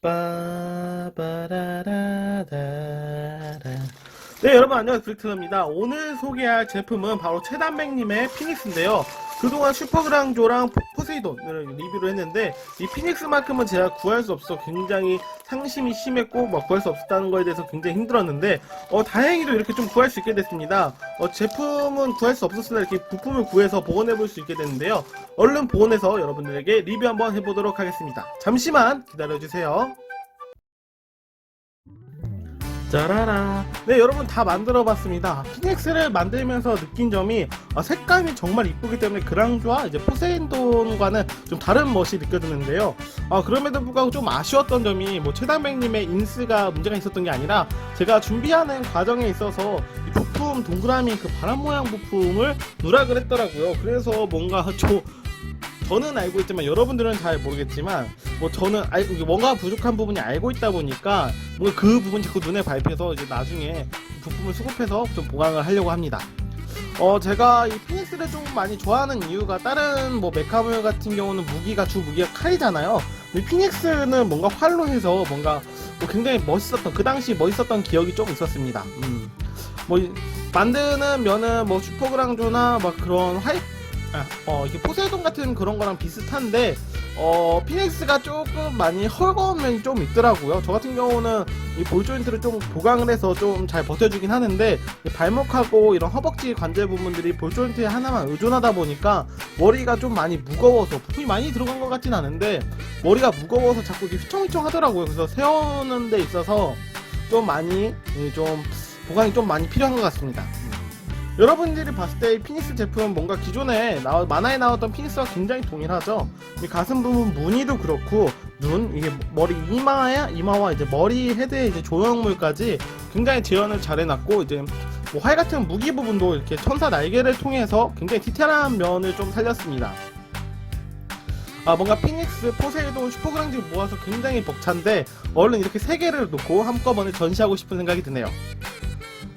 네 여러분 안녕하세요. 브릭트너입니다. 오늘 소개할 제품은 바로 최단백님의 피닉스인데요. 그동안 슈퍼그랑조랑 포- 포세이돈을 리뷰를 했는데 이 피닉스만큼은 제가 구할 수 없어 굉장히 상심이 심했고 뭐 구할 수 없었다는 거에 대해서 굉장히 힘들었는데 어 다행히도 이렇게 좀 구할 수 있게 됐습니다. 어 제품은 구할 수 없었으나 이렇게 부품을 구해서 복원해 볼 수 있게 됐는데요. 얼른 복원해서 여러분들에게 리뷰 한번 해보도록 하겠습니다. 잠시만 기다려주세요 짜라라. 네, 여러분 다 만들어 봤습니다. 피닉스를 만들면서 느낀 점이 아, 색감이 정말 이쁘기 때문에 그랑주와 이제 포세인돈과는 좀 다른 멋이 느껴지는데요. 아, 그럼에도 불구하고 좀 아쉬웠던 점이 뭐 최당백님의 인스가 문제가 있었던 게 아니라 제가 준비하는 과정에 있어서 이 부품 동그라미 그 바람 모양 부품을 누락을 했더라고요. 그래서 뭔가 저 저는 알고 있지만 여러분들은 잘 모르겠지만 뭐 저는 알, 뭔가 부족한 부분이 알고 있다 보니까 뭔가 그 부분 자꾸 눈에 밟혀서 이제 나중에 부품을 수급해서 좀 보강을 하려고 합니다. 어 제가 이 피닉스를 좀 많이 좋아하는 이유가 다른 뭐 메카물 같은 경우는 무기가 주 무기가 칼이잖아요. 이 피닉스는 뭔가 활로 해서 뭔가 뭐 굉장히 멋있었던 그 당시 멋있었던 기억이 좀 있었습니다. 음. 뭐 이- 만드는 면은 뭐 슈퍼그랑조나 막 그런 화이 아, 어, 이게 포세이돈 같은 그런 거랑 비슷한데, 어, 피닉스가 조금 많이 헐거운 면이 좀 있더라고요. 저 같은 경우는 이 볼 조인트를 좀 보강을 해서 좀 잘 버텨주긴 하는데, 이 발목하고 이런 허벅지 관절 부분들이 볼 조인트에 하나만 의존하다 보니까 머리가 좀 많이 무거워서, 부품이 많이 들어간 것 같진 않은데, 머리가 무거워서 자꾸 이렇게 휘청휘청 하더라고요. 그래서 세우는 데 있어서 좀 많이, 예, 좀, 보강이 좀 많이 필요한 것 같습니다. 여러분들이 봤을 때이 피닉스 제품은 뭔가 기존에 나와, 만화에 나왔던 피닉스와 굉장히 동일하죠. 이 가슴 부분 무늬도 그렇고 눈 이게 머리 이마야 이마와 이제 머리 헤드의 이제 조형물까지 굉장히 재현을 잘 해놨고 이제 뭐 활 같은 무기 부분도 이렇게 천사 날개를 통해서 굉장히 디테일한 면을 좀 살렸습니다. 아 뭔가 피닉스, 포세이돈, 슈퍼그랑지 모아서 굉장히 벅찬데 얼른 이렇게 세 개를 놓고 한꺼번에 전시하고 싶은 생각이 드네요.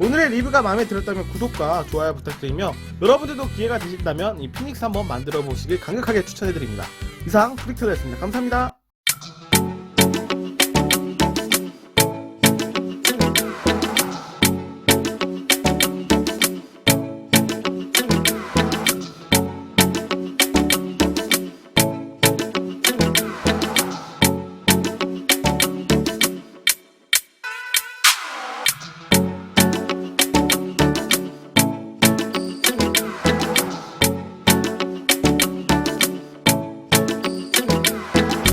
오늘의 리뷰가 마음에 들었다면 구독과 좋아요 부탁드리며 여러분들도 기회가 되신다면 이 피닉스 한번 만들어 보시길 강력하게 추천해드립니다. 이상 프릭트였습니다. 감사합니다.